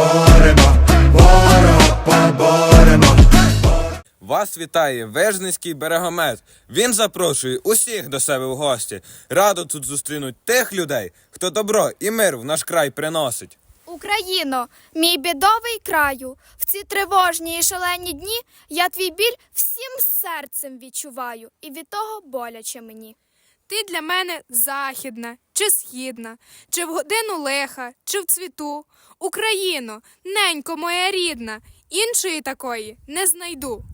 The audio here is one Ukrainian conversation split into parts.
поборемо, ворога поборемо. Вас вітає Вежницький берегомет. Він запрошує усіх до себе в гості. Радо тут зустрінуть тих людей, хто добро і мир в наш край приносить. Україно, мій бідовий краю, в ці тривожні і шалені дні я твій біль всім серцем відчуваю, і від того боляче мені. Ти для мене західна чи східна, чи в годину лиха, чи в цвіту. Україно, ненько моя рідна, іншої такої не знайду.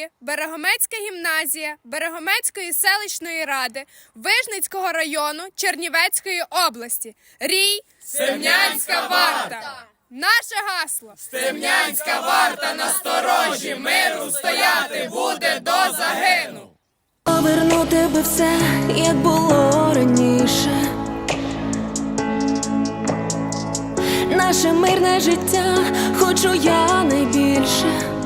Вітає Берегомецька гімназія Берегомецької селищної ради Вижницького району Чернівецької області. Рій Семнянська варта. Наше гасло Семнянська варта на сторожі миру стояти буде до загину. Поверну тебе все, як було раніше. Наше мирне життя хочу я найбільше.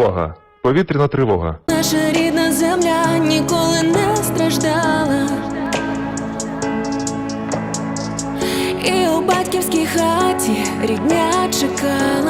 Увага! Повітряна тривога. Наша рідна земля ніколи не страждала. І у батьківській хаті рідня чекала.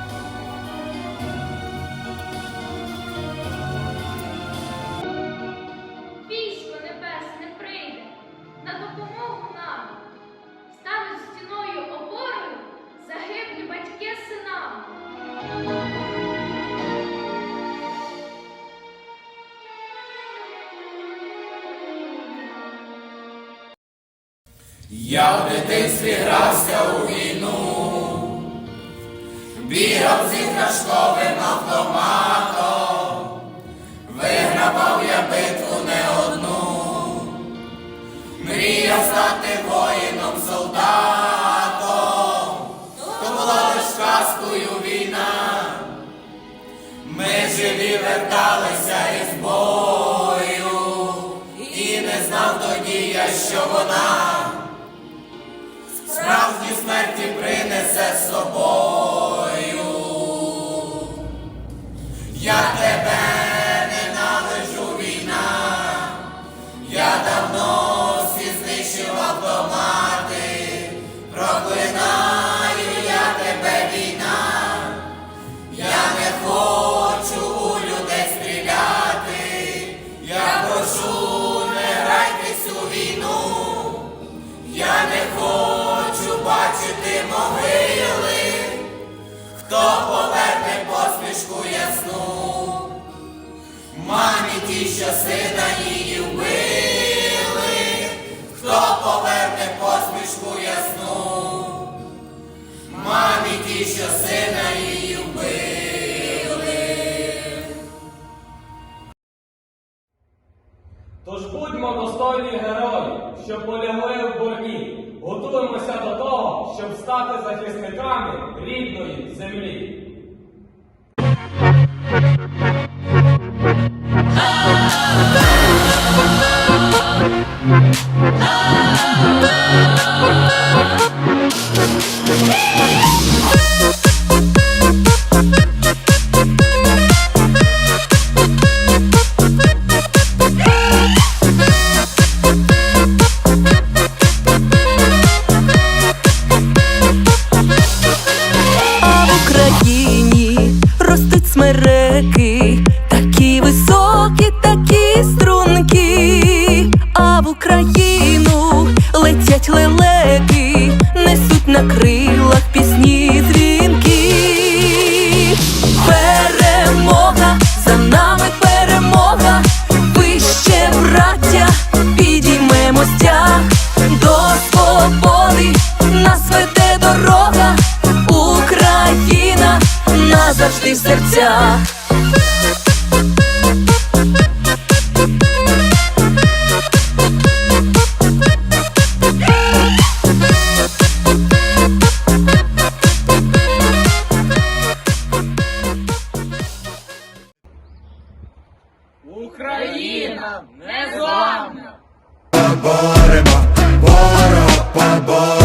Я в дитинстві грався у війну, бігав зі іграшковим автоматом, вигравав я битву не одну, мріяв стати воїном солдатом, то була лиш казкою війна, ми живі верталися із бою, і не знав тоді я, що вона смерті принесе з собою. Я тебе ненавиджу війна, я давно всі знищив автомати, проклинаю я тебе війна, я не хочу у людей стріляти, я прошу, не грайтесь у війну. Я не хочу могили, хто поверне посмішку ясну, мамі ті, що сина її вбили, хто поверне посмішку ясну, мамі ті, що сина її вбили. Тож будьмо достойні герої, що полягли в борні. Готуємося до того, щоб стати захисниками рідної землі. Смереки, такі високі, такі струнки, а в Україну серцях. Україна незламна! Поборемо, ворога поборемо